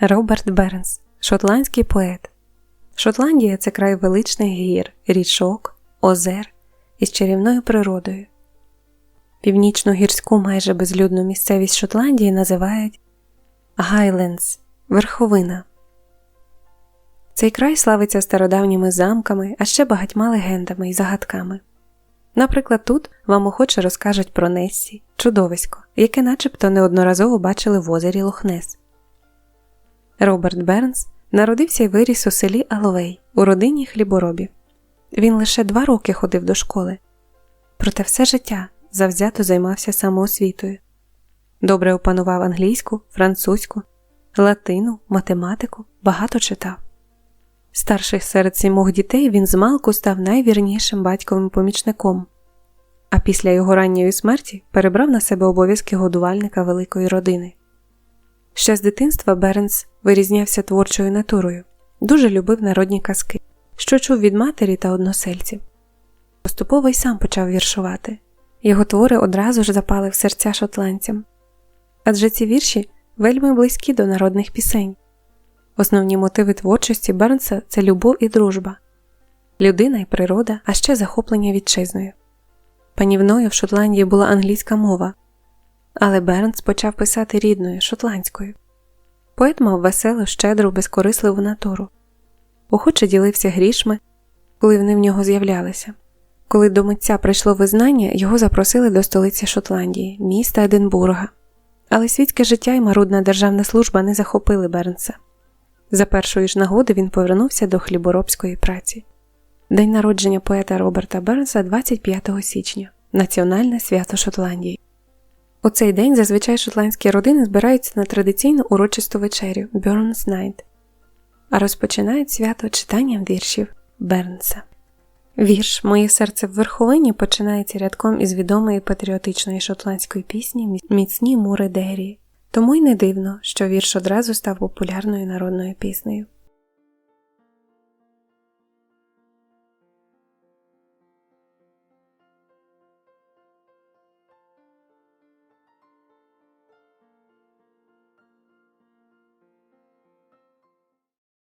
Роберт Бернс, шотландський поет. Шотландія це край величних гір, річок, озер із чарівною природою. Північну гірську майже безлюдну місцевість Шотландії називають Гайлендс верховина. Цей край славиться стародавніми замками, а ще багатьма легендами і загадками. Наприклад, тут вам охоче розкажуть про Нессі, чудовисько, яке начебто неодноразово бачили в озері Лохнес. Роберт Бернс народився і виріс у селі Аловей у родині хліборобів. Він лише два роки ходив до школи, проте все життя завзято займався самоосвітою. Добре опанував англійську, французьку, латину, математику, багато читав. Старших серед сімох дітей він змалку став найвірнішим батьковим помічником, а після його ранньої смерті перебрав на себе обов'язки годувальника великої родини. Ще з дитинства Бернс вирізнявся творчою натурою, дуже любив народні казки, що чув від матері та односельців. Поступово й сам почав віршувати. Його твори одразу ж запали в серця шотландцям. Адже ці вірші вельми близькі до народних пісень. Основні мотиви творчості Бернса це любов і дружба, людина і природа, а ще захоплення вітчизною. Панівною в Шотландії була англійська мова, але Бернс почав писати рідною шотландською. Поет мав веселу, щедру, безкорисливу натуру, охоче ділився грішми, коли вони в нього з'являлися. Коли до митця прийшло визнання, його запросили до столиці Шотландії, міста Единбурга. Але світське життя і марудна державна служба не захопили Бернса. За першої ж нагоди він повернувся до хліборобської праці. День народження поета Роберта Бернса 25 січня Національне свято Шотландії. У цей день зазвичай шотландські родини збираються на традиційну урочисту вечерю Burns Night, а розпочинають свято читанням віршів Бернса. Вірш Моє серце в верховині починається рядком із відомої патріотичної шотландської пісні Міцні мури Деррі. Тому й не дивно, що вірш одразу став популярною народною піснею.